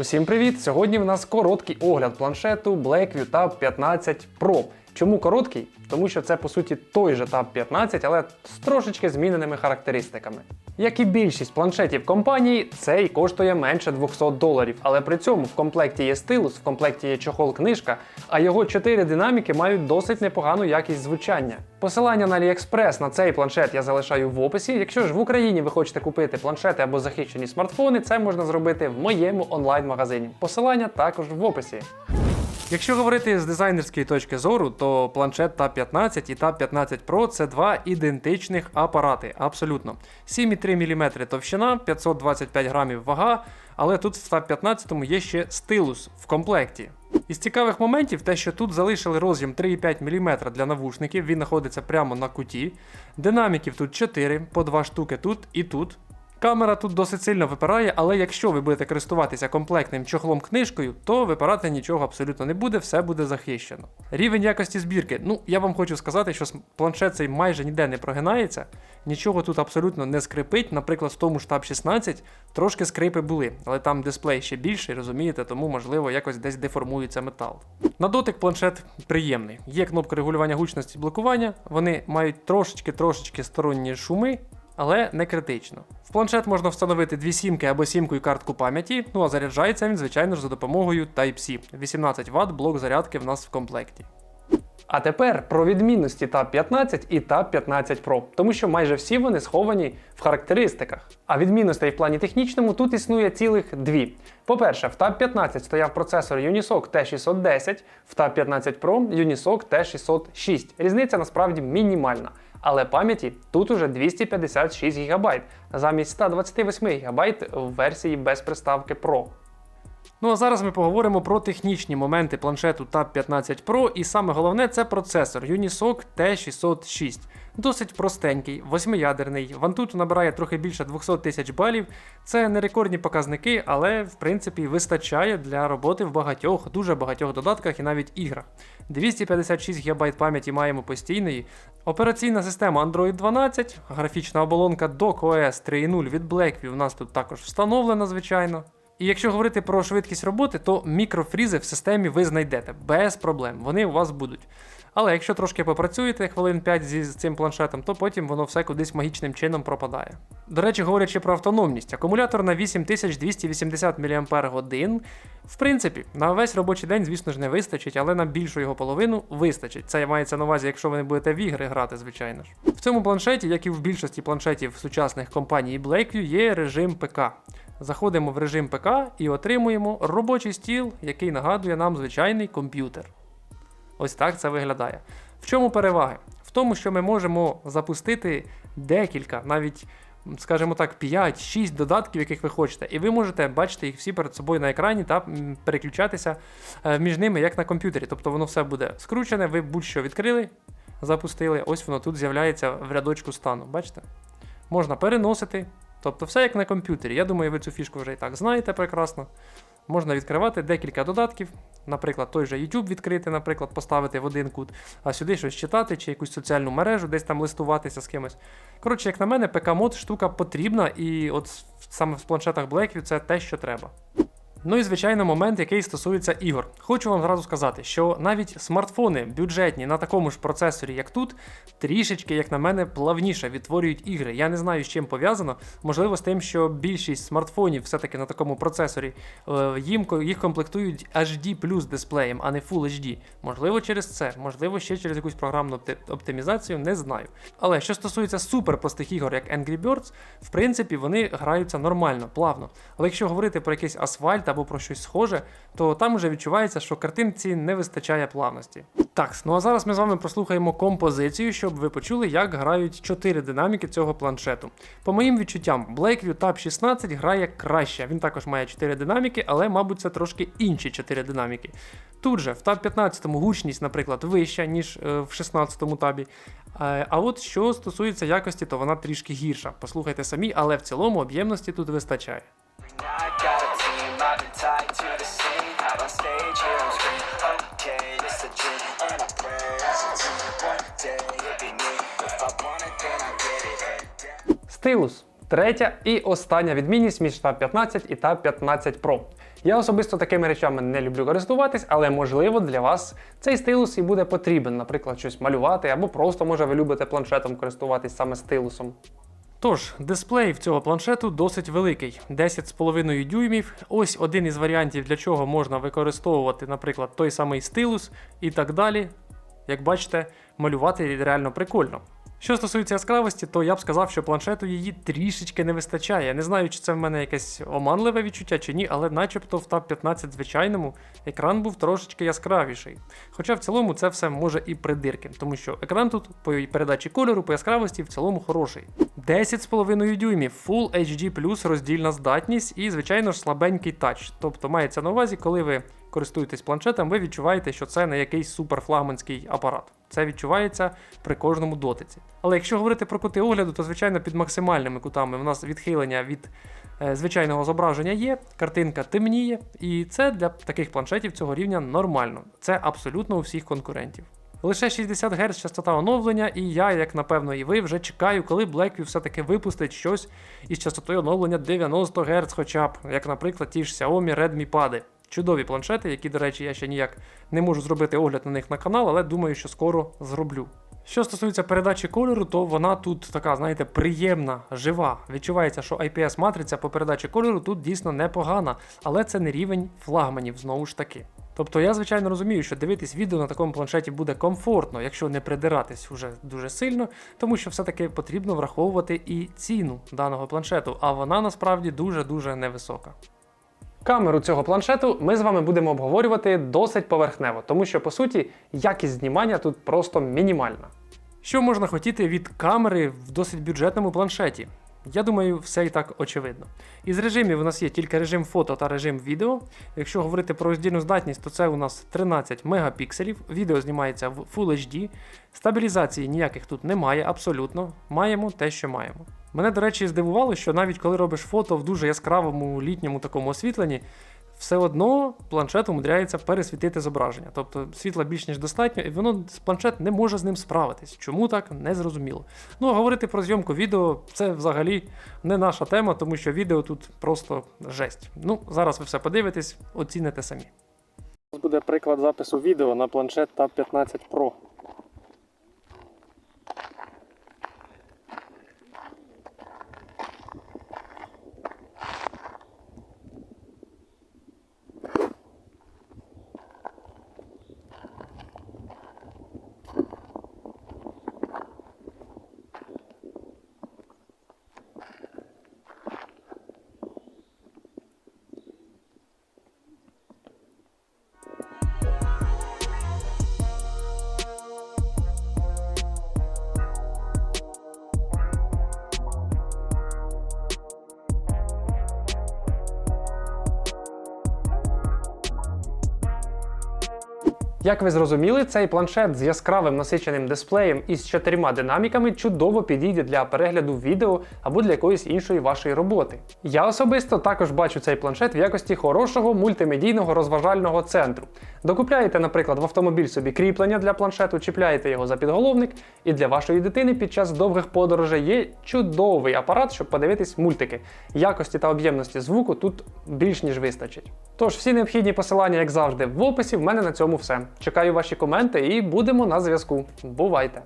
Усім привіт! Сьогодні в нас короткий огляд планшету Blackview Tab 15 Pro. Чому короткий? Тому що це по суті той же Tab 15, але з трошечки зміненими характеристиками. Як і більшість планшетів компанії, цей коштує менше 200 доларів, але при цьому в комплекті є стилус, в комплекті є чохол-книжка, а його 4 динаміки мають досить непогану якість звучання. Посилання на AliExpress на цей планшет я залишаю в описі. Якщо ж в Україні ви хочете купити планшети або захищені смартфони, це можна зробити в моєму онлайн-магазині. Посилання також в описі. Якщо говорити з дизайнерської точки зору, то планшет Tab 15 і Tab 15 Pro це два ідентичних апарати. Абсолютно. 7,3 мм товщина, 525 грамів вага, але тут в Tab 15 є ще стилус в комплекті. Із цікавих моментів те, що тут залишили роз'єм 3,5 мм для навушників, він знаходиться прямо на куті. Динаміків тут 4, по 2 штуки тут і тут. Камера тут досить сильно випирає, але якщо ви будете користуватися комплектним чохлом книжкою, то випирати нічого абсолютно не буде, все буде захищено. Рівень якості збірки. Ну, я вам хочу сказати, що планшет цей майже ніде не прогинається, нічого тут абсолютно не скрипить. Наприклад, в тому штаб 16 трошки скрипи були, але там дисплей ще більший, розумієте, тому можливо якось десь деформується метал. На дотик планшет приємний. Є кнопка регулювання гучності і блокування, вони мають трошечки-трошечки сторонні шуми але не критично. В планшет можна встановити дві сімки або сімку і картку пам'яті, ну а заряджається він, звичайно ж, за допомогою Type-C. 18 Вт блок зарядки в нас в комплекті. А тепер про відмінності Tab 15 і Tab 15 Pro, тому що майже всі вони сховані в характеристиках. А відмінностей в плані технічному тут існує цілих дві. По-перше, в Tab 15 стояв процесор Unisoc T610, в Tab 15 Pro Unisoc T606. Різниця насправді мінімальна. Але пам'яті тут уже 256 ГБ замість 128 ГБ в версії без приставки Pro. Ну а зараз ми поговоримо про технічні моменти планшету Tab 15 Pro, і саме головне це процесор Unisoc T606. Досить простенький, восьмиядерний. Вантут набирає трохи більше 200 тисяч балів. Це не рекордні показники, але в принципі вистачає для роботи в багатьох, дуже багатьох додатках і навіть іграх. 256 ГБ пам'яті маємо постійної. Операційна система Android 12, графічна оболонка DocOS 3.0 від Blackview у нас тут також встановлена, звичайно. І якщо говорити про швидкість роботи, то мікрофрізи в системі ви знайдете без проблем. Вони у вас будуть. Але якщо трошки попрацюєте хвилин 5 зі з цим планшетом, то потім воно все кудись магічним чином пропадає. До речі, говорячи про автономність, акумулятор на 8280 мАч. В принципі, на весь робочий день, звісно ж, не вистачить, але на більшу його половину вистачить. Це мається на увазі, якщо ви не будете в ігри грати, звичайно ж. В цьому планшеті, як і в більшості планшетів сучасних компаній Blackview, є режим ПК. Заходимо в режим ПК і отримуємо робочий стіл, який нагадує нам звичайний комп'ютер. Ось так це виглядає. В чому переваги? В тому, що ми можемо запустити декілька, навіть, скажімо так, 5-6 додатків, яких ви хочете, і ви можете бачити їх всі перед собою на екрані та переключатися е, між ними як на комп'ютері. Тобто воно все буде скручене, ви будь-що відкрили, запустили, ось воно тут з'являється в рядочку стану. Бачите? Можна переносити. Тобто все як на комп'ютері. Я думаю, ви цю фішку вже і так знаєте прекрасно. Можна відкривати декілька додатків, наприклад, той же YouTube відкрити, наприклад, поставити в один кут, а сюди щось читати, чи якусь соціальну мережу, десь там листуватися з кимось. Коротше, як на мене, ПК-мод штука потрібна, і от саме в планшетах Blackview це те, що треба. Ну і звичайно, момент, який стосується ігор. Хочу вам зразу сказати, що навіть смартфони бюджетні на такому ж процесорі, як тут, трішечки, як на мене, плавніше відтворюють ігри. Я не знаю, з чим пов'язано. Можливо, з тим, що більшість смартфонів все-таки на такому процесорі е, їм їх комплектують HD плюс дисплеєм, а не Full HD. Можливо, через це, можливо, ще через якусь програмну оптимізацію, не знаю. Але що стосується супер простих ігор, як Angry Birds, в принципі, вони граються нормально, плавно. Але якщо говорити про якийсь асфальт або про щось схоже, то там вже відчувається, що картинці не вистачає плавності. Так, ну а зараз ми з вами прослухаємо композицію, щоб ви почули, як грають 4 динаміки цього планшету. По моїм відчуттям, Blackview Tab 16 грає краще. Він також має 4 динаміки, але, мабуть, це трошки інші 4 динаміки. Тут же в Tab 15 гучність, наприклад, вища, ніж е, в 16 табі. Е, а от що стосується якості, то вона трішки гірша. Послухайте самі, але в цілому об'ємності тут вистачає. Стилус. Третя і остання відмінність між Tab 15 і Tab 15 Pro. Я особисто такими речами не люблю користуватись, але можливо для вас цей стилус і буде потрібен, наприклад, щось малювати, або просто може ви любите планшетом користуватись саме стилусом. Тож, дисплей в цього планшету досить великий 10,5 дюймів. Ось один із варіантів, для чого можна використовувати, наприклад, той самий стилус і так далі. Як бачите, малювати реально прикольно. Що стосується яскравості, то я б сказав, що планшету її трішечки не вистачає. Не знаю, чи це в мене якесь оманливе відчуття чи ні, але начебто в Tab 15 звичайному екран був трошечки яскравіший. Хоча в цілому це все може і придирки, тому що екран тут по передачі кольору, по яскравості в цілому хороший. 10,5 дюймів, Full HD роздільна здатність і, звичайно ж, слабенький тач. Тобто мається на увазі, коли ви користуєтесь планшетом, ви відчуваєте, що це не якийсь суперфлагманський апарат. Це відчувається при кожному дотиці. Але якщо говорити про кути огляду, то звичайно під максимальними кутами у нас відхилення від е, звичайного зображення є, картинка темніє, і це для таких планшетів цього рівня нормально. Це абсолютно у всіх конкурентів. Лише 60 Гц частота оновлення, і я, як напевно і ви, вже чекаю, коли Blackview все-таки випустить щось із частотою оновлення 90 Гц, хоча б, як, наприклад, ті ж Xiaomi Redmi Pad. Чудові планшети, які, до речі, я ще ніяк не можу зробити огляд на них на канал, але думаю, що скоро зроблю. Що стосується передачі кольору, то вона тут така, знаєте, приємна, жива. Відчувається, що IPS-матриця по передачі кольору тут дійсно непогана, але це не рівень флагманів знову ж таки. Тобто я, звичайно, розумію, що дивитись відео на такому планшеті буде комфортно, якщо не придиратись уже дуже сильно, тому що все-таки потрібно враховувати і ціну даного планшету, а вона насправді дуже-дуже невисока. Камеру цього планшету ми з вами будемо обговорювати досить поверхнево, тому що по суті якість знімання тут просто мінімальна. Що можна хотіти від камери в досить бюджетному планшеті? Я думаю, все і так очевидно. Із режимів у нас є тільки режим фото та режим відео. Якщо говорити про роздільну здатність, то це у нас 13 мегапікселів. Відео знімається в Full HD. Стабілізації ніяких тут немає, абсолютно. Маємо те, що маємо. Мене, до речі, здивувало, що навіть коли робиш фото в дуже яскравому літньому такому освітленні, все одно планшет умудряється пересвітити зображення. Тобто світла більш ніж достатньо, і воно планшет не може з ним справитись. Чому так, не зрозуміло. Ну а говорити про зйомку відео це взагалі не наша тема, тому що відео тут просто жесть. Ну, зараз ви все подивитесь, оціните самі. Буде приклад запису відео на планшет Tab 15 Pro. Як ви зрозуміли, цей планшет з яскравим насиченим дисплеєм і з чотирма динаміками чудово підійде для перегляду відео або для якоїсь іншої вашої роботи. Я особисто також бачу цей планшет в якості хорошого мультимедійного розважального центру. Докупляєте, наприклад, в автомобіль собі кріплення для планшету, чіпляєте його за підголовник, і для вашої дитини під час довгих подорожей є чудовий апарат, щоб подивитись мультики. Якості та об'ємності звуку тут більш ніж вистачить. Тож всі необхідні посилання, як завжди, в описі. В мене на цьому все. Чекаю ваші коменти і будемо на зв'язку. Бувайте!